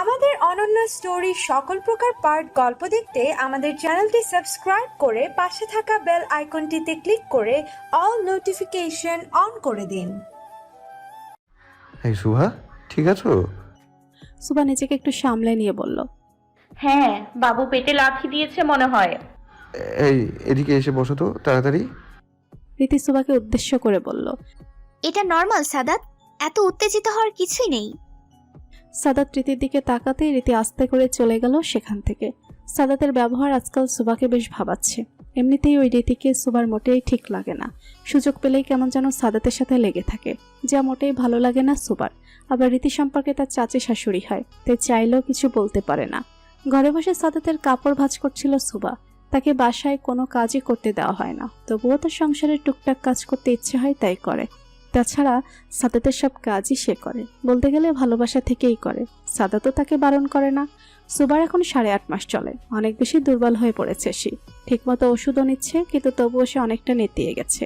আমাদের অনন্য স্টোরি সকল প্রকার পার্ট গল্প দেখতে আমাদের চ্যানেলটি সাবস্ক্রাইব করে পাশে থাকা বেল আইকনটিতে ক্লিক করে অল নোটিফিকেশন অন করে দিন। এই সুহা ঠিক আছো? সুবা নিজেকে একটু সামলে নিয়ে বলল। হ্যাঁ বাবু পেটে লাথি দিয়েছে মনে হয়। এই এদিকে এসে বসো তো তাড়াতাড়ি। রীতি সুবাকে উদ্দেশ্য করে বলল এটা নর্মাল সাদাত। এত উত্তেজিত হওয়ার কিছুই নেই। সাদাত রীতির দিকে তাকাতেই রীতি আস্তে করে চলে গেল সেখান থেকে। সাদাতের ব্যবহার আজকাল সুবাকে বেশ ভাবাচ্ছে। এমনিতেই ওই রীতিকে সুবার মোটেই ঠিক লাগে না। সুযোগ পেলেই কেমন যেন সাদাতের সাথে লেগে থাকে। যা মোটেই ভালো লাগে না সুবার। আবার রীতি সম্পর্কে তার চাচি শাশুড়ি হয়, তাই চাইলেও কিছু বলতে পারে না। ঘরে বসে সাদাতের কাপড় ভাঁজ করছিল সুবা। তাকে বাসায় কোনো কাজই করতে দেওয়া হয় না। তবুও তার সংসারের টুকটাক কাজ করতে ইচ্ছে হয় তাই করে। তাছাড়া সাদাতের সব কাজই সে করে। বলতে গেলে ভালোবাসা থেকেই করে। সাদা তো তাকে বারণ করে না। সুবার এখন সাড়ে আট মাস চলে। অনেক বেশি দুর্বল হয়ে পড়েছে সে। ঠিকমতো ওষুধও নিচ্ছে, কিন্তু তবুও সে অনেকটা নেতিয়ে গেছে।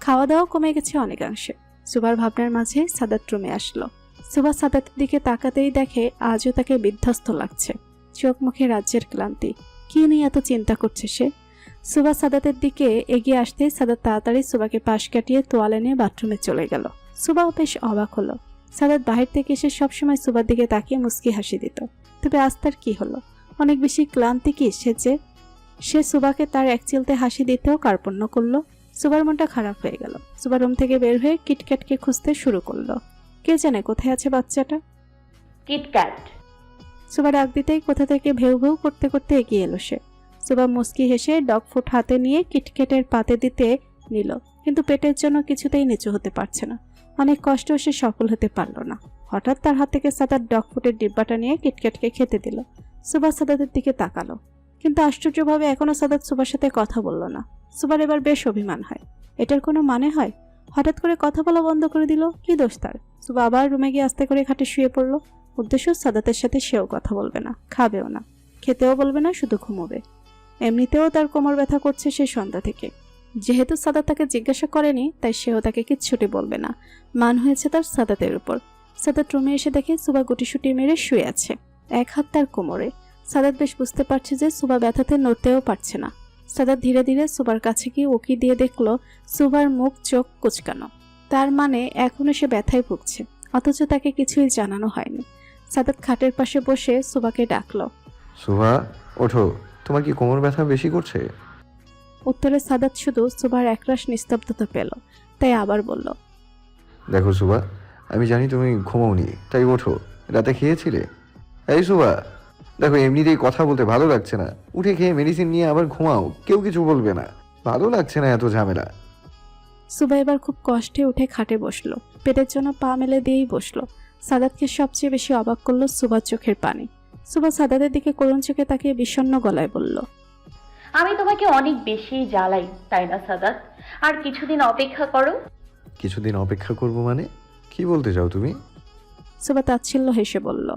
খাওয়া দাওয়া কমে গেছে অনেকাংশে। সুবার ভাবনার মাঝে সাদাত রুমে আসলো। সুবা সাদাতের দিকে তাকাতেই দেখে আজও তাকে বিধ্বস্ত লাগছে। চোখ মুখে রাজ্যের ক্লান্তি। কি নিয়ে এত চিন্তা করছে সে? সুবা সাদাতের দিকে এগিয়ে আসতে সাদাত তাড়াতাড়ি সুবাকে পাশ কাটিয়ে তোয়ালে নিয়ে বাথরুমে চলে গেল। সুবাও বেশ অবাক হলো। সাদাত বাহির থেকে এসে সবসময় সুবার দিকে তাকিয়ে মুস্কি হাসি দিত। তবে আজ তার কি হলো? অনেক বেশি ক্লান্তি কি সে যে? সে সুবাকে তার এক চিলতে হাসি দিতেও কার্পণ্য করল। সুবার মনটা খারাপ হয়ে গেল। সুবার রুম থেকে বের হয়ে কিটক্যাটকে খুঁজতে শুরু করল। কে জানে কোথায় আছে বাচ্চাটা? কিটক্যাট। সুবা ডাক দিতেই কোথা থেকে ভেউ ভেউ করতে করতে এগিয়ে এলো সে। সুবা মুস্কি হেসে ডগ ফুট হাতে নিয়ে কিটকেটের পাতে দিতে নিল। কিন্তু পেটের জন্য কিছুতেই নিচু হতে পারছে না। অনেক কষ্ট সে সফল হতে পারল না। হঠাৎ তার হাত থেকে সাদার ডগ ফুটের ডিব্বাটা নিয়ে কিটকেটকে খেতে দিল। সুবা সাদাতের দিকে তাকালো। কিন্তু আশ্চর্যভাবে এখনও সাদাত সুবার সাথে কথা বলল না। সুবার এবার বেশ অভিমান হয়। এটার কোনো মানে হয়? হঠাৎ করে কথা বলা বন্ধ করে দিল? কি দোষ তার? সুবা আবার রুমে গিয়ে আস্তে করে খাটে শুয়ে পড়ল। উদ্দেশ্য সাদাতের সাথে সেও কথা বলবে না, খাবেও না। খেতেও বলবে না, শুধু ঘুমোবে। এমনিতেও তার কোমর ব্যথা করছে সে সন্ধ্যা থেকে। যেহেতু সাদাত তাকে জিজ্ঞাসা করেনি, তাই সেও তাকে কিচ্ছুটি বলবে না। মান হয়েছে তার সাদাতের উপর। সাদাত রুমে এসে দেখে সুবা গুটিসুটি মেরে শুয়ে আছে। এক হাত তার কোমরে। সাদাত বেশ বুঝতে পারছে যে সুবা ব্যথাতে নড়তেও পারছে না। সাদাত ধীরে ধীরে সুবার কাছে গিয়ে উকি দিয়ে দেখল, সুবার মুখ, চোখ কুচকানো। তার মানে এখনও সে ব্যথায় ভুগছে, অথচ তাকে কিছুই জানানো হয়নি। সাদাত খাটের পাশে বসে সুবাকে ডাকলো। সুহা ওঠো। তোমার কি কোমর ব্যথা বেশি করছে? উত্তরে সাদাত শুধু সুভার একরাশ নিস্তব্ধতা পেল তাই আবার বলল দেখো সুভা আমি জানি তুমি ঘুমাওনি তাই ওঠো রাতে খেয়েছিলে। এই সুভা দেখো এমনিতেই কথা বলতে ভালো লাগছে না। উঠে খেয়ে মেডিসিন নিয়ে আবার ঘুমাও কেউ কিছু বলবে না। ভালো লাগছে না এত ঝামেলা। সুবা এবার খুব কষ্টে উঠে খাটে বসল পেটের জন্য পা মেলে দিয়েই বসল। সাদাতকে সবচেয়ে বেশি অবাক করল সুবার চোখের পানি। সুবা সাদাতের দিকে করুণ চোখে তাকিয়ে বিষণ্ণ গলায় বলল আমি তোমাকে অনেক বেশি জ্বালাই তাই না সাদাত? আর কিছুদিন অপেক্ষা করো। কিছুদিন অপেক্ষা করব মানে? কি বলতে চাও তুমি? সুবা তাচ্ছিল্য হেসে বলল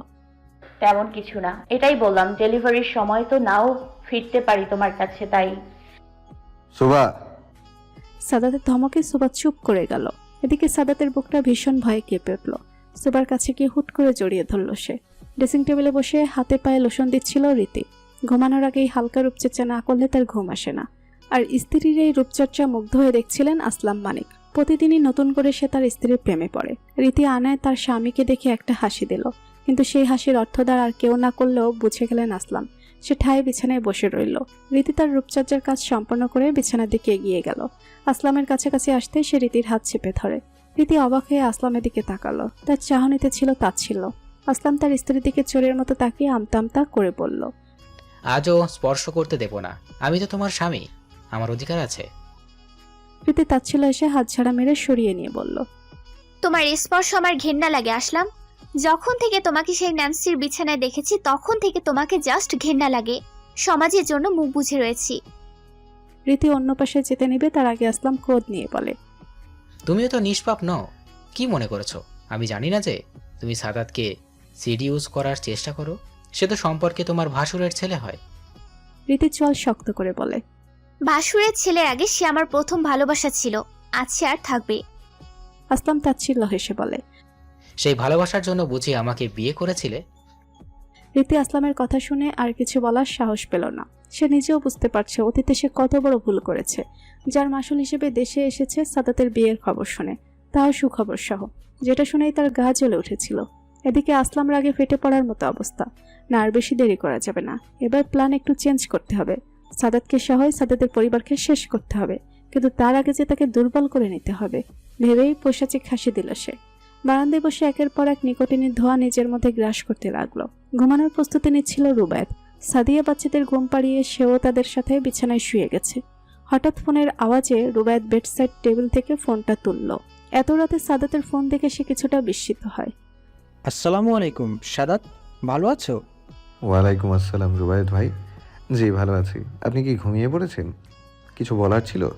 তেমন কিছু না এটাই বললাম ডেলিভারির সময় তো নাও ফিরতে পারি তোমার কাছে তাই। সুবা সাদাতের ধমকে সুবা চুপ করে গেল। এদিকে সাদাতের বুকটা ভীষণ ভয়ে কেঁপে উঠল। সুবার কাছে গিয়ে হুট করে জড়িয়ে ধরল সে। ড্রেসিং টেবিলে বসে হাতে পায়ে লোশন দিচ্ছিল রীতি। ঘুমানোর আগেই হালকা রূপচর্চা না করলে তার ঘুম আসে না। আর স্ত্রীর এই রূপচর্চা মুগ্ধ হয়ে দেখছিলেন আসলাম মানিক। প্রতিদিনই নতুন করে সে তার স্ত্রীর প্রেমে পড়ে। রীতি আনায় তার স্বামীকে দেখে একটা হাসি দিল। কিন্তু সেই হাসির অর্থ দ্বারা আর কেউ না করলেও বুঝে গেলেন আসলাম। সে ঠায় বিছানায় বসে রইল। রীতি তার রূপচর্চার কাজ সম্পন্ন করে বিছানার দিকে এগিয়ে গেল। আসলামের কাছাকাছি আসতে সে রীতির হাত চেপে ধরে। রীতি অবাক হয়ে আসলামের দিকে তাকালো। তার চাহনিতে ছিল তাচ্ছিল্য। আসলাম তার স্ত্রীর দিকে চোরের মতো তাকিয়ে আমতা আমতা করে বলল আজও স্পর্শ করতে দেব না। আমি তো তোমার স্বামী। আমার অধিকার আছে। প্রীতি তাচ্ছিল্য এসে হাত ছাড়া মেরে সরিয়ে নিয়ে বলল তোমার স্পর্শ আমার ঘেন্না লাগে আসলাম। যখন থেকে তোমাকে সেই ন্যান্সির বিছানায় দেখেছি তখন থেকে তোমাকে জাস্ট ঘেন্না লাগে। সমাজের জন্য মুখ বুঝে রয়েছি। রীতি অন্য পাশে যেতে নেবে তার আগে আসলাম ক্রোধ নিয়ে বলে তুমিও তো নিষ্পাপ নও। কি মনে করেছ? আমি জানি না যে তুমি সাদাতকে সিডিউস করার চেষ্টা করো সে তো সম্পর্কে তোমার ভাসুরের ছেলে হয়। রীতি চল শক্ত করে বলে বাসুরের ছেলের আগে সে আমার প্রথম ভালোবাসা ছিল আছে আর থাকবে। আসলাম তাচ্ছিল্য হেসে বলে সেই ভালোবাসার জন্য বুঝি আমাকে বিয়ে করেছিলে? রীতি আসলামের কথা শুনে আর কিছু বলার সাহস পেল না। সে নিজেও বুঝতে পারছে অতীতে সে কত বড় ভুল করেছে। যার মাসুল হিসেবে দেশে এসেছে সাদাতের বিয়ের খবর শুনে তাও সুখবর সহ যেটা শুনেই তার গা জ্বলে উঠেছিল। এদিকে আসলাম রাগে ফেটে পড়ার মতো অবস্থা। না, আর বেশি দেরি করা যাবে না। এবার প্ল্যান একটু চেঞ্জ করতে হবে। সাদাতকে সহই সাদাতের পরিবারকে শেষ করতে হবে। কিন্তু তার আগে যে তাকে দুর্বল করে নিতে হবে, ভেবেই পৈশাচিক হাসি দিল সে। বারান্দায় বসে একের পর এক নিকটিনের ধোঁয়া নিজের মধ্যে গ্রাস করতে লাগল। ঘুমানোর প্রস্তুতি নিচ্ছিল রুবায়েত। সাদিয়া বাচ্চাদের ঘুম পাড়িয়ে সেও তাদের সাথে বিছানায় শুয়ে গেছে। হঠাৎ ফোনের আওয়াজে রুবায়েত বেডসাইড টেবিল থেকে ফোনটা তুলল। এত রাতে সাদাতের ফোন দেখে সে কিছুটা বিস্মিত হয়। আসসালামু আলাইকুম সাদাত ভালো আছো? ওয়ালাইকুম আসসালাম রুবায়ত ভাই। জি ভালো আছি। আপনি কি ঘুমিয়ে পড়েছেন? কিছু বলার ছিল?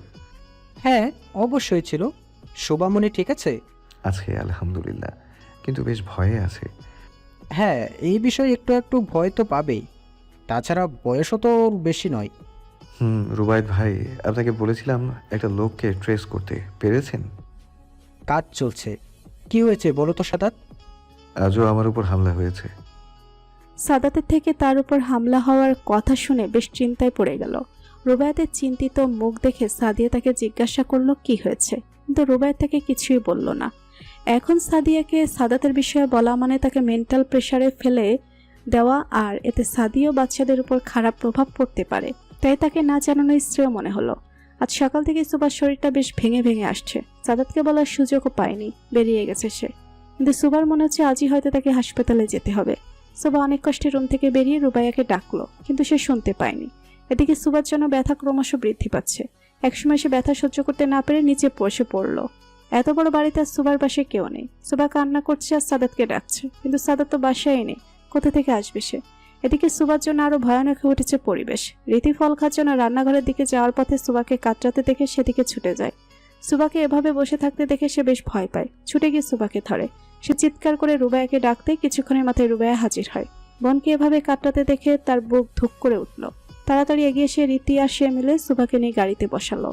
হ্যাঁ অবশ্যই ছিল। শোভামণি ঠিক আছে? আছে আলহামদুলিল্লাহ। কিন্তু বেশ ভয়ে আছে। হ্যাঁ এই বিষয়ে একটু একটু ভয় তো পাবেই। তাছাড়া বয়সও তো ওর বেশি নয়। হুম রুবায়ত ভাই আপনাকে বলেছিলাম একটা লোককে ট্রেস করতে। পেরেছেন? কাজ চলছে। কি হয়েছে বলো তো সাদাত? আজও আমার উপর হামলা হয়েছে। সাদাতের থেকে তার উপর হামলা হওয়ার কথা শুনে বেশ চিন্তায় পড়ে গেল। রুবায়তের চিন্তিত মুখ দেখে সাদিয়া তাকে জিজ্ঞাসা করল, কি হয়েছে? কিন্তু রুবায়ত তাকে কিছুই বলল না। এখন সাদিয়াকে সাদাতের বিষয়ে বলা মানে তাকে মেন্টাল প্রেশারে ফেলে দেওয়া, আর এতে সাদিয়া বাচ্চাদের উপর খারাপ প্রভাব পড়তে পারে। তাই তাকে না জানানো শ্রেয় মনে হলো। আজ সকাল থেকে সুবার শরীরটা বেশ ভেঙে ভেঙে আসছে। সাদাতকে বলার সুযোগও পায়নি। বেরিয়ে গেছে সে। কিন্তু সুবার মনে হচ্ছে আজই হয়তো তাকে হাসপাতালে যেতে হবে। সুবা অনেক কষ্টে রুম থেকে বেরিয়ে রুবাইয়াকে ডাকলো, কিন্তু সে শুনতে পায়নি। এদিকে সুবার জন্য ব্যথা ক্রমশ বৃদ্ধি পাচ্ছে। একসময় সে ব্যথা সহ্য করতে না পেরে নিচে বসে পড়ল। এত বড় বাড়িতে আর সুবার পাশে কেউ নেই। সুবা কান্না করছে আর সাদাতকে ডাকছে, কিন্তু সাদাত তো বাসায় নেই। কোথা থেকে আসবে সে? এদিকে সুবার জন্য আরও ভয়ানক হয়ে উঠেছে পরিবেশ। রীতি ফল খাওয়ার জন্য রান্নাঘরের দিকে যাওয়ার পথে সুবাকে কাতরাতে দেখে সেদিকে ছুটে যায়। সুবাকে এভাবে বসে থাকতে দেখে সে বেশ ভয় পায়। ছুটে গিয়ে সুবাকে ধরে। সে চিৎকার করে রুবাইয়াকে ডাকতে কিছুক্ষণের মাথায় রুবাইয়া হাজির হয়। বোনকে এভাবে কাটরাতে দেখে তার বুক ধুক করে উঠল। তাড়াতাড়ি এগিয়ে এসে রীতি আর সে মিলে সুবাকে নিয়ে গাড়িতে বসালো।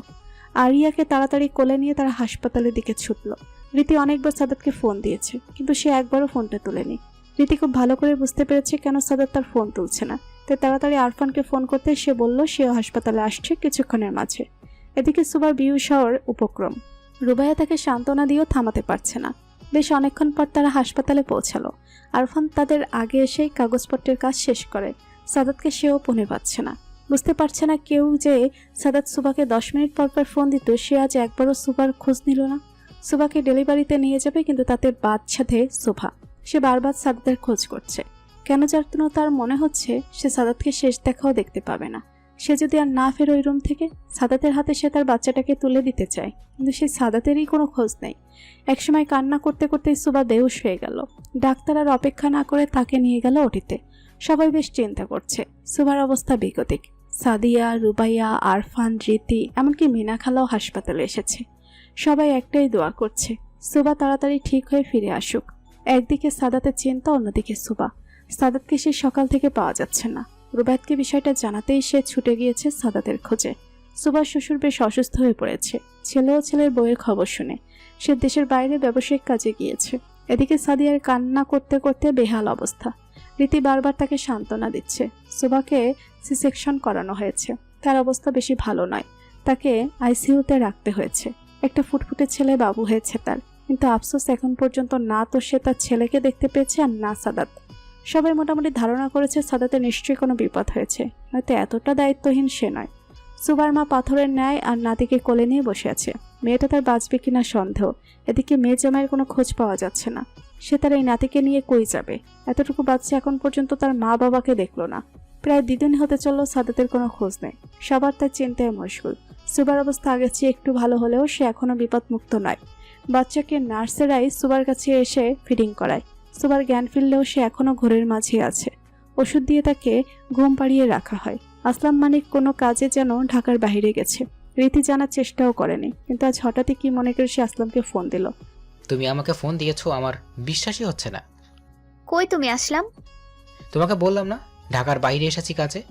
আরিয়াকে তাড়াতাড়ি কোলে নিয়ে তারা হাসপাতালের দিকে ছুটলো। রীতি অনেকবার সাদাতকে ফোন দিয়েছে, কিন্তু সে একবারও ফোনটা তুলেনি। রীতি খুব ভালো করে বুঝতে পেরেছে কেন সাদাত তার ফোন তুলছে না। তাই তাড়াতাড়ি আরফানকে ফোন করতে সে বলল সেও হাসপাতালে আসছে কিছুক্ষণের মাঝে। এদিকে সুবার বিউ শহর উপক্রম। রুবাইয়া তাকে সান্ত্বনা দিয়েও থামাতে পারছে না। বেশ অনেকক্ষণ পর তারা হাসপাতালে পৌঁছালো। আরফান তাদের আগে এসেই কাগজপত্রের কাজ শেষ করে। সাদাতকে সেও পনে পাচ্ছে না। বুঝতে পারছে না কেউ যে সাদাত সুবাকে দশ মিনিট পর পর ফোন দিত, সে আজ একবারও সুবার খোঁজ নিল না। সুবাকে ডেলিভারিতে নিয়ে যাবে কিন্তু তাতে বাচ্চাধে শোভা সে বারবার সাদাতের খোঁজ করছে। কেন যার তার মনে হচ্ছে সে সাদাতকে শেষ দেখাও দেখতে পাবে না। সে যদি আর না ফের ওই রুম থেকে, সাদাতের হাতে সে তার বাচ্চাটাকে তুলে দিতে চায়। কিন্তু সেই সাদাতেরই কোনো খোঁজ নেই। একসময় কান্না করতে করতে সুবা বেহুশ হয়ে গেল। ডাক্তার আর অপেক্ষা না করে তাকে নিয়ে গেল ওটিতে। সবাই বেশ চিন্তা করছে। সুবার অবস্থা বিগতিক। সাদিয়া, রুবাইয়া, আরফান, রীতি, এমনকি মিনা খালাও হাসপাতালে এসেছে। সবাই একটাই দোয়া করছে। সুবা তাড়াতাড়ি ঠিক হয়ে ফিরে আসুক। একদিকে সাদাতের চিন্তা, অন্যদিকে সুবা। সাদাতকে সে সকাল থেকে পাওয়া যাচ্ছে না। রুবায়তকে বিষয়টা জানাতেই সে ছুটে গিয়েছে সাদাতের খোঁজে। সুবার শ্বশুর বেশ অসুস্থ হয়ে পড়েছে। ছেলে ও ছেলের বইয়ের খবর শুনে। সে দেশের বাইরে ব্যবসায়িক কাজে গিয়েছে। এদিকে সাদিয়ার কান্না করতে করতে বেহাল অবস্থা। রীতি বারবার তাকে সান্ত্বনা দিচ্ছে। সুবাকে সি সেকশন করানো হয়েছে। তার অবস্থা বেশি ভালো নয়। তাকে আইসিইউতে রাখতে হয়েছে। একটা ফুটফুটে ছেলে বাবু হয়েছে তার। কিন্তু আফসোস এখন পর্যন্ত না তো সে তার ছেলেকে দেখতে পেয়েছে আর না সাদাত। সবাই মোটামুটি ধারণা করেছে সাদাতে নিশ্চয়ই কোনো বিপদ হয়েছে। হয়তো এতটা দায়িত্বহীন সে নয়। সুবার মা পাথরের ন্যায় আর নাতিকে কোলে নিয়ে বসে আছে। মেয়েটা তার বাঁচবে কিনা সন্দেহ। এদিকে মেয়ে জামাইয়ের কোনো খোঁজ পাওয়া যাচ্ছে না। সে তার এই নাতিকে নিয়ে কই যাবে? এতটুকু বাচ্চা এখন পর্যন্ত তার মা বাবাকে দেখল না। প্রায় দ্বিদিন হতে চলল সাদাতের কোনো খোঁজ নেই। সবার তার চিন্তায় মশগুল সুবার অবস্থা আগের চেয়ে একটু ভালো হলেও সে এখনও বিপদমুক্ত নয়। বাচ্চাকে নার্সেরাই সুবার কাছে এসে ফিডিং করায়। সুবার জ্ঞান ফিরলেও সে এখনও ঘোরের মাঝে আছে। ওষুধ দিয়ে তাকে ঘুম পাড়িয়ে রাখা হয়। আসলাম মানিক কোনো কাজে যেন ঢাকার বাইরে গেছে। রীতি জানার চেষ্টাও করেনি কিন্তু আজ হঠাৎই কি মনে করে সে আসলামকে ফোন দিল। তুমি আমাকে ফোন দিয়েছ আমার বিশ্বাসই হচ্ছে না। কই তুমি আসলাম? তোমাকে বললাম না ঢাকার বাইরে এসেছি কাজে।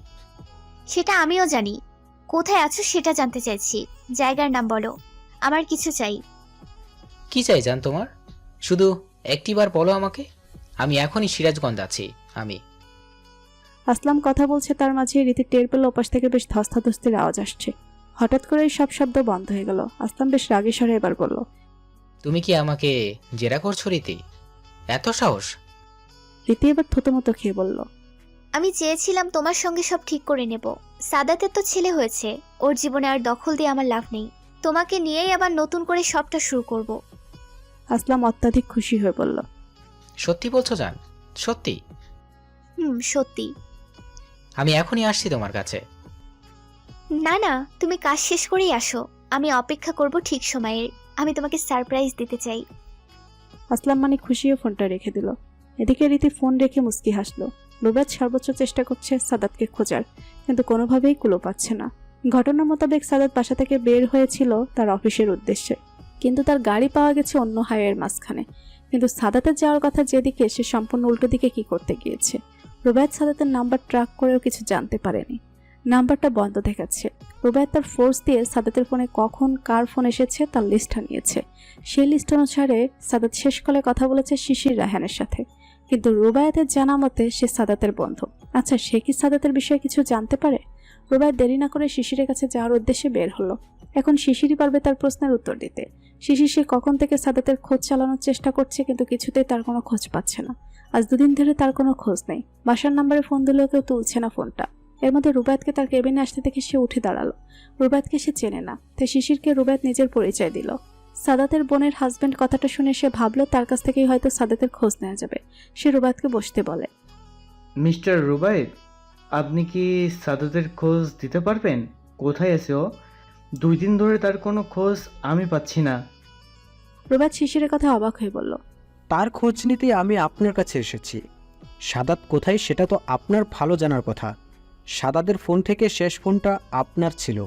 সেটা আমিও জানি। কোথায় আছো সেটা জানতে চাইছি। জায়গার নাম বলো। আমার কিছু চাই। কি চাই জান তোমার? শুধু একটিবার বলো আমাকে আমি এখনই সিরাজগঞ্জ আছি আমি। আসলাম কথা বলছে তার মাঝে রীতি টের পেল ওপাশ থেকে বেশ ধস্তাধস্তির আওয়াজ আসছে। হঠাৎ করে সব শব্দ বন্ধ হয়ে গেল। আসলাম বেশ রাগী স্বরে এবার বলল তুমি কি আমাকে জেরা করছ রীতি? এত সাহস? রীতি এবার থতমতো খেয়ে বলল আমি চেয়েছিলাম তোমার সঙ্গে সব ঠিক করে নেব। সাদাতের তো ছেলে হয়েছে ওর জীবনে আর দখল দিয়ে আমার লাভ নেই। তোমাকে নিয়েই আবার নতুন করে সবটা শুরু করব। আসলাম অত্যাধিক খুশি হয়ে বলল সত্যি বলছো জান? সত্যি? হুম সত্যি। আমি এখনই আসছি তোমার কাছে। না না তুমি কাজ শেষ করেই আসো। আমি অপেক্ষা করব ঠিক সময়ের আমি তোমাকে সারপ্রাইজ দিতে চাই। আসলাম মানে খুশি হয়ে ফোনটা রেখে দিল। এদিকে রীতি ফোন রেখে মুস্কি হাসলো। রুবাদ সর্বোচ্চ চেষ্টা করছে সাদাতকে খোঁজার কিন্তু কোনোভাবেই কুলো পাচ্ছে না। ঘটনা মোতাবেক সাদাত বাসা থেকে বের হয়েছিল তার অফিসের উদ্দেশ্যে। কিন্তু তার গাড়ি পাওয়া গেছে অন্য হাইওয়ের মাঝখানে। কিন্তু সাদাতের যাওয়ার কথা যেদিকে, সে সম্পূর্ণ উল্টো দিকে কি করতে গিয়েছে? রুবায়ত সাদাতের নাম্বার ট্র্যাক করেও কিছু জানতে পারেনি। নাম্বারটা বন্ধ দেখাচ্ছে। রুবায়ত তার ফোর্স দিয়ে সাদাতের ফোনে কখন কার ফোন এসেছে তার লিস্টটা নিয়েছে। সেই লিস্ট অনুসারে সাদাত শেষ কলে কথা বলেছে শিশির রাহানের সাথে। কিন্তু রুবায়াতের জানা মতে সে সাদাতের বন্ধু। আচ্ছা সে কি সাদাতের বিষয়ে কিছু জানতে পারে? রুবায়ত দেরি না করে শিশিরের কাছে যাওয়ার উদ্দেশ্যে বের হলো। এখন শিশিরই পারবে তার প্রশ্নের উত্তর দিতে। শিশির সে কখন থেকে সাদাতের খোঁজ চালানোর চেষ্টা করছে কিন্তু কিছুতেই তার কোনো খোঁজ পাচ্ছে না। আজ দুদিন ধরে তার কোনো খোঁজ নেই। বাসার নাম্বারে ফোন দিলেও কেউ তুলছে না ফোনটা। এর মধ্যে রুবায়তকে তার কেবিনে আসতে দেখে সে উঠে দাঁড়াল। রুবায়তকে সে চেনে না। তাই শিশিরকে রুবায়ত নিজের পরিচয় দিল। সাদাতের বোনের হাজবেন্ড কথাটা শুনে সে ভাবলো তার কাছ থেকেই হয়তো সাদাতের খোঁজ নেওয়া যাবে। সে রুবায়তকে বসতে বলে। মিস্টার রুবাইদ আপনি কি সাদাতের খোঁজ দিতে পারবেন? কোথায় আছে ও? দুই দিন ধরে তার কোনো খোঁজ আমি পাচ্ছি না। রুবায়ত শিশিরের কথা অবাক হয়ে বলল তার খোঁজ নিতে আমি আপনার কাছে এসেছি। সাদাত কোথায় সেটা তো আপনার ভালো জানার কথা। সাদাদের ফোন থেকে শেষ ফোনটা আপনার ছিল।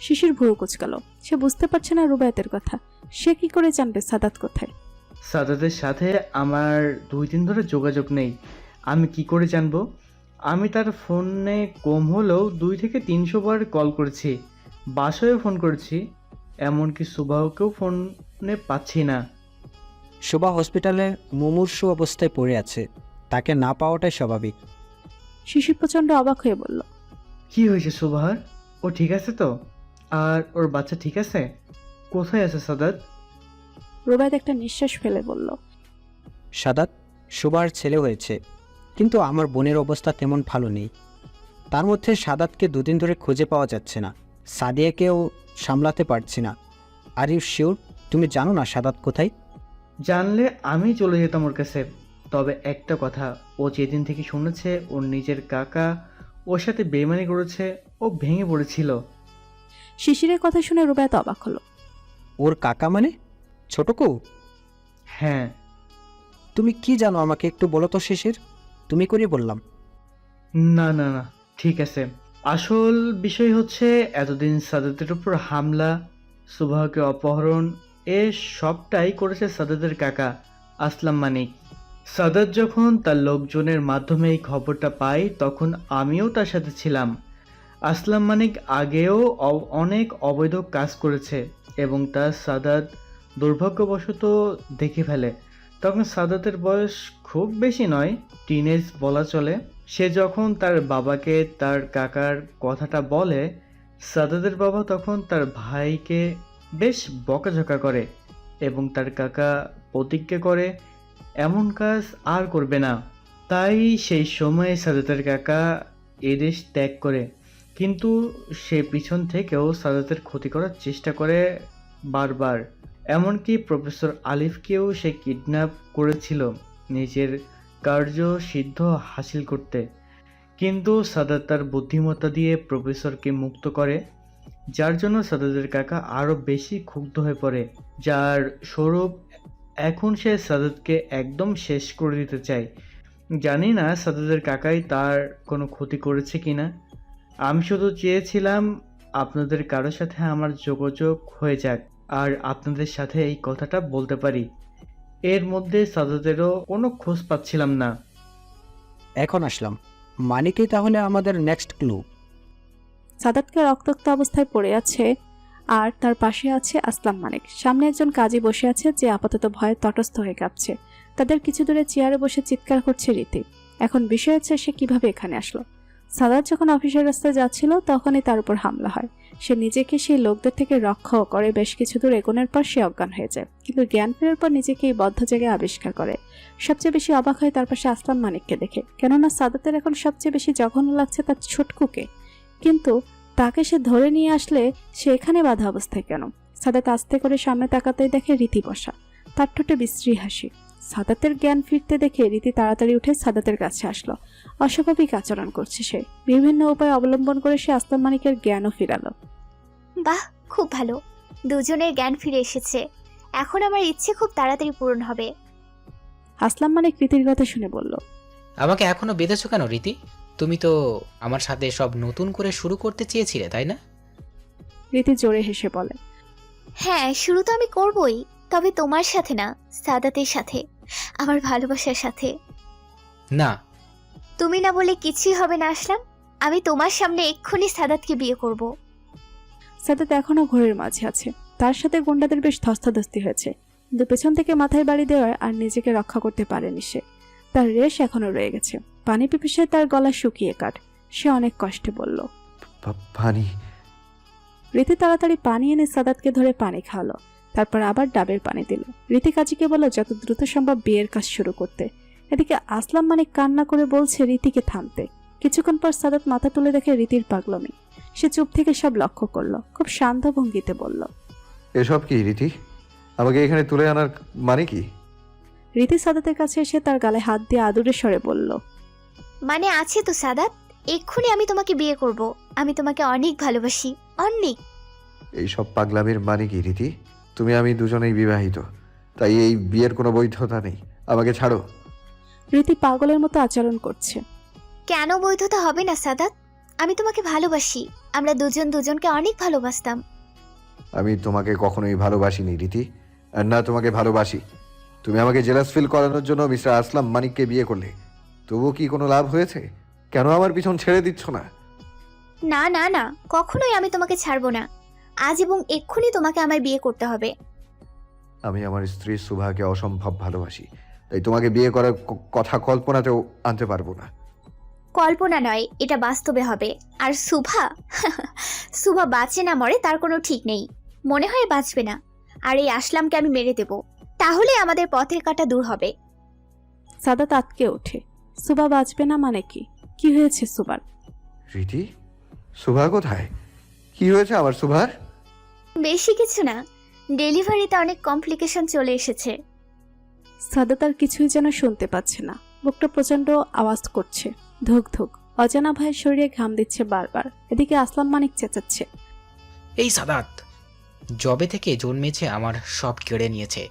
শিশির ভুরু কুচকালো। সে বুঝতে পারছে না রুবায়তের কথা। সে কি করে জানবে সাদাত কোথায়? সাদাতের সাথে আমার দুই দিন ধরে যোগাযোগ নেই। আমি কি করে জানব? আমি তার ফোনে কম হলেও দুই থেকে তিনশো বার কল করেছি। বাসায়ও ফোন করেছি এমনকি সুবাহকেও ফোনে পাচ্ছি না। শোভা হসপিটালে মুমূর্ষু অবস্থায় পড়ে আছে। তাকে না পাওয়াটাই স্বাভাবিক। শিশির প্রচণ্ড অবাক হয়ে বলল কি হয়েছে সুবাহার ও ঠিক আছে তো? আর ওর বাচ্চা ঠিক আছে? কোথায় আছে সাদাত? রুবায়ত একটা নিঃশ্বাস ফেলে বলল সাদাত শোভার ছেলে হয়েছে কিন্তু আমার বোনের অবস্থা তেমন ভালো নেই। তার মধ্যে সাদাতকে দুদিন ধরে খুঁজে পাওয়া যাচ্ছে না। সাদিয়াকেও সামলাতে পারছি না। Are you sure? তুমি জানো না সাদাত কোথায়? জানলে আমি চলে যেতাম ওর কাছে। তবে একটা কথা ও যেদিন থেকে শুনেছে ওর নিজের কাকা ওর সাথে বেমানি করেছে ও ভেঙে পড়েছিল। শিশিরের কথা শুনে রুবায়ত অবাক হলো। ওর কাকা মানে? ছোট কৌ হ্যাঁ। তুমি কি জানো আমাকে একটু বলো তো শিশির? তুমি করে বললাম। না না না ঠিক আছে। আসল বিষয় হচ্ছে, এতদিন সাদাতের উপর হামলা, সুবাহকে অপহরণ, এ সবটাই করেছে সাদাতের কাকা আসলাম মানিক। সাদাত যখন তার লোকজনের মাধ্যমে এই খবরটা পায়, তখন আমিও তার সাথে ছিলাম। আসলাম মানিক আগেও অনেক অবৈধ কাজ করেছে এবং তার সাদাত দুর্ভাগ্যবশত দেখে ফেলে। তখন সাদাতের বয়স খুব বেশি নয় টিনেজ বলা চলে। সে যখন তার বাবাকে, তার কাকার কথাটা বলে, সাদাদের বাবা তখন তার ভাইকে বেশ বকাঝকা করে এবং তার কাকা প্রতিজ্ঞা করে, এমন কাজ আর করবে না। তাই সেই সময়ে সাদাতের কাকা এদেশ ত্যাগ করে। কিন্তু সে পিছন থেকেও সাদাতের ক্ষতি করার চেষ্টা করে বারবার। এমনকি প্রফেসর আলিফকেও সে কিডন্যাপ করেছিল নিজের কার্য সিদ্ধ হাসিল করতে। কিন্তু সাদাত তার বুদ্ধিমত্তা দিয়ে প্রফেসরকে মুক্ত করে, যার জন্য সাদাতের কাকা আরও বেশি ক্ষুব্ধ হয়ে পড়ে, যার স্বরূপ এখন সে সাদাতকে একদম শেষ করে দিতে চায়। জানি না সাদাতের কাকাই তার কোনো ক্ষতি করেছে কি না আমি শুধু চেয়েছিলাম আপনাদের কারোর সাথে আমার যোগাযোগ হয়ে যাক, আর আপনাদের সাথে এই কথাটা বলতে পারি। এর মধ্যে সাদাতেরও কোনো খোঁজ পাচ্ছিলাম না। এখন আসলাম। মানিকই তাহলে আমাদের নেক্সট ক্লু সাদাতকে রক্তাক্ত অবস্থায় পড়ে আছে আর তার পাশে আছে আসলাম মানিক। সামনে একজন কাজী বসে আছে যে আপাতত ভয়ে তটস্থ হয়ে কাঁপছে। তাদের কিছু দূরে চেয়ারে বসে চিৎকার করছে রীতি। এখন বিষয় হচ্ছে সে কীভাবে এখানে আসলো। সাদাত যখন অফিসের রাস্তায় যাচ্ছিল, তখনই তার উপর হামলা হয়। সে নিজেকে সেই লোকদের থেকে রক্ষাও করে, বেশ কিছু দূর এগোনোর পর সে অজ্ঞান হয়ে যায়। কিন্তু জ্ঞান ফেরার পর নিজেকে এই বদ্ধ জায়গায় আবিষ্কার করে। সবচেয়ে বেশি অবাক হয় তার পাশে আসলাম মানিককে দেখে। কেননা সাদাতের এখন সবচেয়ে বেশি জঘন্য লাগছে তার ছোটকুকে। কিন্তু তাকে সে ধরে নিয়ে আসলে সে এখানে বাধা অবস্থায় কেন? সাদাত আস্তে করে সামনে তাকাতেই দেখে রীতি বসা তার ঠোঁটে বিশ্রী হাসি। সাদাতের জ্ঞান ফিরতে দেখে রীতি তাড়াতাড়ি উঠে সাদাতের কাছে আসলো। অস্বাভাবিক আচরণ করছে সে। বিভিন্ন উপায় অবলম্বন করে সে আসলাম মানিকের জ্ঞানও ফিরালো। বাহ খুব ভালো। দুজনের জ্ঞান ফিরে এসেছে। এখন আমার ইচ্ছে খুব তাড়াতাড়ি পূরণ হবে। আসলাম মানিক রীতির কথা শুনে বলল আমাকে এখনও বেঁধেছো কেন রীতি? তুমি তো আমার সাথে সব নতুন করে শুরু করতে চেয়েছিলে তাই না? রীতি জোরে হেসে বলে হ্যাঁ শুরু তো আমি করবই তবে তোমার সাথে না সাদাতের সাথে। আমার ভালোবাসার সাথে। না। তুমি না বলে কিছুই হবে না আসলাম। আমি তোমার সামনে এক্ষুনি সাদাতকে বিয়ে করব। সাদাত এখনও ঘোরের মাঝে আছে। তার সাথে গুন্ডাদের বেশ ধস্তাধস্তি হয়েছে। কিন্তু পেছন থেকে মাথায় বাড়ি দেওয়ায় আর নিজেকে রক্ষা করতে পারেনি সে। তার রেশ এখনও রয়ে গেছে। পানি পিপিসায় তার গলা শুকিয়ে কাট সে অনেক কষ্টে বলল। পানি। রীতি তাড়াতাড়ি পানি এনে সাদাতকে ধরে পানি খাওয়ালো। তারপর আবার ডাবের পানি দিল। রীতি কাজীকে বলল যত দ্রুত সম্ভব বিয়ের কাজ শুরু করতে। এদিকে আসলাম মানে কান্না করে বলছে রীতিকে থামতে। কিছুক্ষণ পর সাদাত মাথা তুলে দেখে রীতির পাগলমি। সে চুপ থেকে সব লক্ষ্য করল খুব শান্ত ভঙ্গিতে বলল এসব কি রীতি আমাকে এখানে তুলে আনার মানে কি? রীতি সাদাতের কাছে এসে তার গালে হাত দিয়ে আদুরে স্বরে বলল মানে আছে তো সাদাত এক্ষুনি আমি তোমাকে বিয়ে করব। আমি তোমাকে অনেক ভালোবাসি অনেক। এই সব পাগলামির মানে কি রীতি তুমি আমি দুজনেই বিবাহিত। তাই এই বিয়ের কোনো বৈধতা নেই। আমাকে ছাড়ো। রীতি পাগলের মতো আচরণ করছে। কেন বৈধতা হবে না সাদাত? আমি তোমাকে ভালোবাসি। আমরা দুজন দুজনকে অনেক ভালোবাসতাম। আমি তোমাকে কখনোই ভালোবাসিনি রীতি। আর না তোমাকে ভালোবাসি। তুমি আমাকে জেলাস ফিল করানোর জন্য মিস্টার আসলাম মানিককে বিয়ে করলে। তবুও কি কোনো লাভ হয়েছে? কেন আমার পিছন ছেড়ে দিচ্ছ না? না না না কখনোই আমি তোমাকে ছাড়বো না। আজ এবং এক্ষুনি তোমাকে আমায় বিয়ে করতে হবে। আমি আমার স্ত্রী সুভাকে অসম্ভব ভালোবাসি তাই তোমাকে বিয়ে করার ক- কথা কল্পনাতেও আনতে পারব না। কল্পনা নয় এটা বাস্তবে হবে। আর সুভা সুভা বাঁচে না মরে তার কোনো ঠিক নেই। মনে হয় বাঁচবে না। আর এই আসলামকে আমি মেরে দেব। তাহলে আমাদের পথের কাটা দূর হবে। সাদা তাতকে ওঠে। সুবা বাঁচবে না মানে কি? কি হয়েছে সুবার রীতি সুভা কোথায়? কি হয়েছে আমার সুভার? বেশি কিছু না ডেলিভারিতে অনেক কমপ্লিকেশন চলে এসেছে। সাদাত আর কিছুই যেন শুনতে পাচ্ছে না। বুকটা প্রচণ্ড আওয়াজ করছে। ধুক ধুক। অজানা ভাইয়ের শরীরে ঘাম দিচ্ছে বারবার। এদিকে আসলাম মানিক চেঁচাচ্ছে। এই সাদাত জবে থেকে জন্মেছে আমার সব কেড়ে নিয়েছে।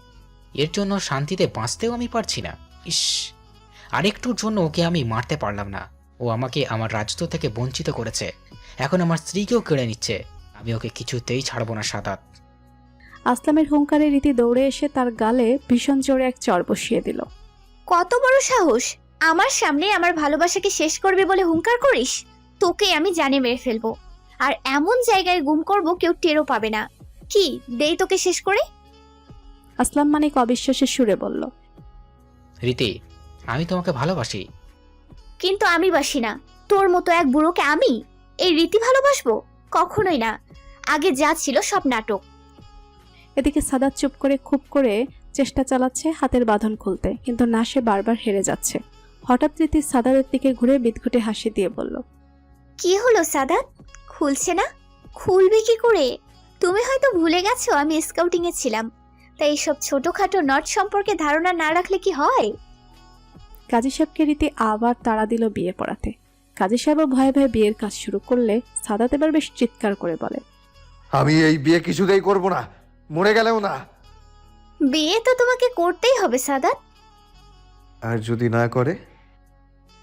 এর জন্য শান্তিতে বাঁচতেও আমি পারছি না। ইস আরেকটুর জন্য ওকে আমি মারতে পারলাম না। ও আমাকে আমার রাজ্য থেকে বঞ্চিত করেছে। এখন আমার স্ত্রীকেও কেড়ে নিচ্ছে। আমি ওকে কিছুতেই ছাড়বো না সাদাত। আসলামের হুঙ্কারে রীতি দৌড়ে এসে তার গালে ভীষণ জোরে এক চর বসিয়ে দিল। কত বড় সাহস! আমার সামনে আমার ভালোবাসাকে শেষ করবে বলে হুঙ্কার করিস? তোকে আমি জানে মেরে ফেলব। আর এমন জায়গায় গুম করব কেউ টেরও পাবে না। কি দেই তোকে শেষ করে? আসলাম মানিক অবিশ্বাসের সুরে বলল রীতি আমি তোমাকে ভালোবাসি। কিন্তু আমি বাসি না। তোর মতো এক বুড়োকে আমি? এই রীতি ভালোবাসবো? কখনোই না। আগে যা ছিল সব নাটক। এদিকে সাদাত চুপ করে খুব করে চেষ্টা চালাচ্ছে হাতের বাঁধন খুলতে কিন্তু না সে বারবার হেরে যাচ্ছে। হঠাৎ রীতি সাদাতের দিকে ঘুরে বিদঘুটে হাসি দিয়ে বলল কি হলো সাদাত? খুলছে না? খুলবে কি করে? তুমি হয়তো ভুলে গেছো আমি স্কাউটিং এ ছিলাম। তাই এইসব ছোটখাটো নট সম্পর্কে ধারণা না রাখলে কি হয়? কাজী সাহেবকে রীতি আবার তাড়া দিল বিয়ে পড়াতে। কাজী সাহেবও ভয়ে ভয়ে বিয়ের কাজ শুরু করলে সাদাত এবার বেশ চিৎকার করে বলে আমি এই বিয়ে কিছুতেই করব না মরে গেলেও না। বিয়ে তো তোমাকে করতেই হবে সাদাত। আর যদি না করে?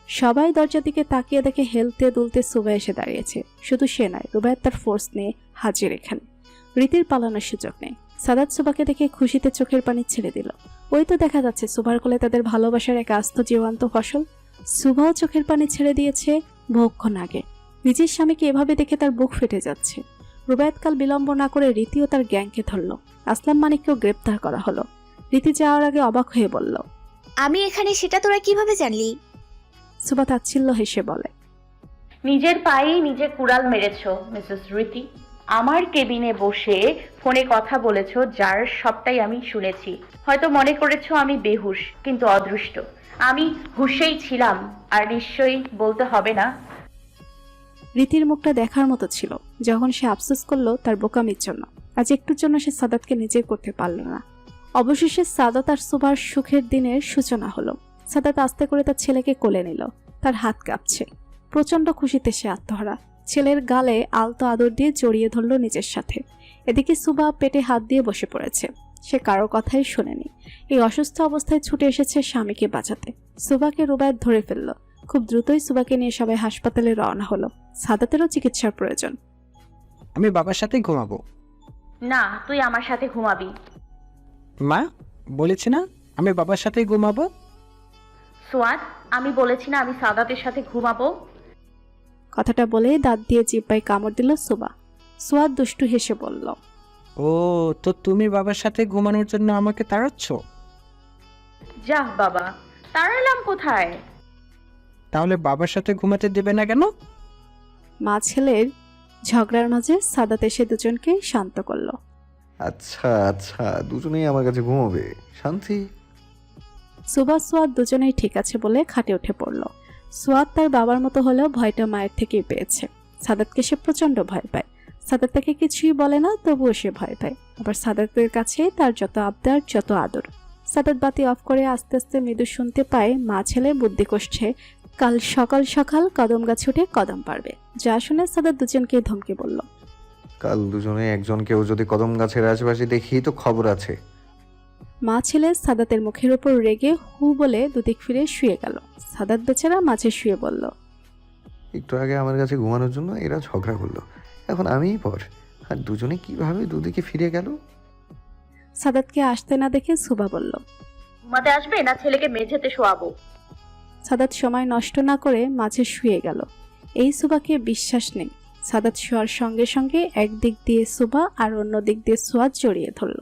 সবাই দরজার দিকে তাকিয়ে দেখে হেলতে দুলতে সুবা এসে দাঁড়িয়েছে। শুধু সে নয় রুবায়ত তার ফোর্স নিয়ে হাজির এখানে। রীতির পালানোর সুযোগ নেই। সাদাত সুবাকে দেখে খুশিতে চোখের পানি ছেড়ে দিল। ওই তো দেখা যাচ্ছে সুবার কোলে তাদের ভালোবাসার এক আস্ত জীবন্ত ফসল। সুবাও চোখের পানি ছেড়ে দিয়েছে বহুক্ষণ আগে। নিজের স্বামীকে এভাবে দেখে তার বুক ফেটে যাচ্ছে। রুবায়তকাল বিলম্ব না করে রীতি ও তার গ্যাংকে ধরল। আসলাম মানিককেও গ্রেপ্তার করা হলো। রীতি যাওয়ার আগে অবাক হয়ে বলল আমি এখানে সেটা তোরা কীভাবে জানলি? সুবা তাচ্ছিল্য হেসে বলে নিজের পায়েই নিজে কুড়াল মেরেছ মিসেস রীতি। আমার কেবিনে বসে ফোনে কথা বলেছ যার সবটাই আমি শুনেছি। হয়তো মনে করেছ আমি বেহুশ কিন্তু অদৃষ্ট। আমি হুশেই ছিলাম, আর নিশ্চয়ই বলতে হবে না। রীতির মুখটা দেখার মতো ছিল, যখন সে আফসোস করল তার বোকামির জন্য। আজ একটুর জন্য সে সাদাতকে নিজে করতে পারল না। অবশেষে সাদাত আর সুভার সুখের দিনের সূচনা হলো। সাদাত আস্তে করে তার ছেলেকে কোলে নিল। তার হাত কাঁপছে। প্রচণ্ড খুশিতে সে আত্মহারা। ছেলের গালে আলতো আদর দিয়ে জড়িয়ে ধরল নিজের সাথে। এদিকে সুবা পেটে হাত দিয়ে বসে পড়েছে। সে কারও কথাই শোনেনি। এই অসুস্থ অবস্থায় ছুটে এসেছে স্বামীকে বাঁচাতে। সুবাকে রুবায়ত ধরে ফেলল। খুব দ্রুতই সুবাকে নিয়ে সবাই হাসপাতালে রওনা হলো। সাদাতেরও চিকিৎসার প্রয়োজন। আমি বাবার সাথে ঘুমাবো। না তুই আমার সাথে ঘুমাবি। মা বলেছি না আমি বাবার সাথেই ঘুমাবো? সোয়াদ আমি বলেছি না আমি সাদাতের সাথে ঘুমাবো? কথাটা বলে দাঁত দিয়ে জিব্বায় কামড় দিল সুবা। সোয়াদ দুষ্টু হেসে বলল ও তো তুমি বাবার সাথে ঘুমানোর জন্য আমাকে তাড়াচ্ছ? যাহ বাবা তাড়ালাম কোথায়? তাহলে বাবার সাথে ঘুমাতে দেবে না কেন? মা ছেলের ঝগড়ার মাঝে সাদাত এসে দুজনকে শান্ত করল। আচ্ছা আচ্ছা দুজনেই আমার কাছে ঘুমাবে। শান্তি? সুবা সোয়াদ দুজনেই ঠিক আছে বলে খাটে উঠে পড়ল। সোয়াদ তার বাবার মতো হলেও ভয়টা মায়ের থেকেই পেয়েছে। সাদাতকে সে প্রচণ্ড ভয় পায়। সাদাত তাকে কিছুই বলে না তবুও সে ভয় পায়। আবার সাদাতের কাছে তার যত আবদার যত আদর। সাদাত বাতি অফ করে আস্তে আস্তে মৃদু শুনতে পায় মা ছেলে বুদ্ধি কষছে কাল সকাল সকাল কদম গাছ উঠে কদম পারবে যা শুনে সাদাত দুজনকে ধমকে বলল কাল দুজনে একজনকেও যদি কদম গাছের আশেপাশে দেখি তো খবর আছে। মা ছেলে সাদাতের মুখের উপর রেগে হু বলে দুদিক ফিরে শুয়ে গেল। সাদাত বেচারা মাঝে শুয়ে বলল একটু আগে আমার কাছে ঘুমানোর জন্য এরা ঝগড়া করল। এখন আমিই পর। আর দুজনে কীভাবে দুদিকে ফিরে গেল? সাদাতকে আসতে না দেখে সুবা বলল ঘুমাতে আসবে না ছেলেকে মেঝেতে শোয়াবো? সাদাত সময় নষ্ট না করে মাঝে শুয়ে গেল। এই সুবাকে বিশ্বাস নেই। সাদাত শোয়ার সঙ্গে সঙ্গে একদিক দিয়ে সুবা আর অন্য দিক দিয়ে সোয়াদ জড়িয়ে ধরল।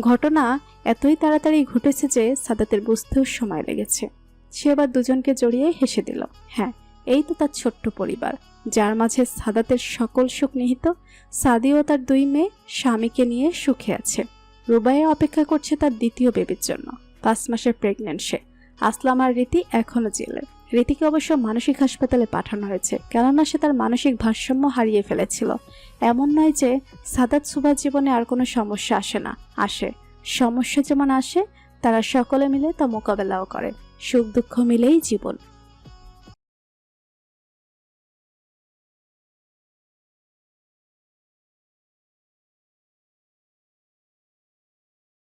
ঘটনা এতই তাড়াতাড়ি ঘটেছে যে সাদাতের বুঝতেও সময় লেগেছে। সে এবার দুজনকে জড়িয়ে হেসে দিল হ্যাঁ এই তো তার ছোট্ট পরিবার। যার মাঝে সাদাতের সকল সুখ নিহিত সাদি ও তার দুই মেয়ে স্বামীকে নিয়ে সুখে আছে। রুবাইয়া অপেক্ষা করছে তার দ্বিতীয় বেবির জন্য। পাঁচ মাসের প্রেগনেন্ট সে। আসলাম আর রীতি এখনও জেলে। রীতিকে অবশ্য মানসিক হাসপাতালে পাঠানো হয়েছে, কেননা সে তার মানসিক ভারসাম্য হারিয়ে ফেলেছিল। এমন নয় যে সাদাত সুভার জীবনে আর কোনো সমস্যা আসে না, আসে। সমস্যা যেমন আসে, তারা সকলে মিলে তা মোকাবেলাও করে। সুখ দুঃখ মিলেই জীবন।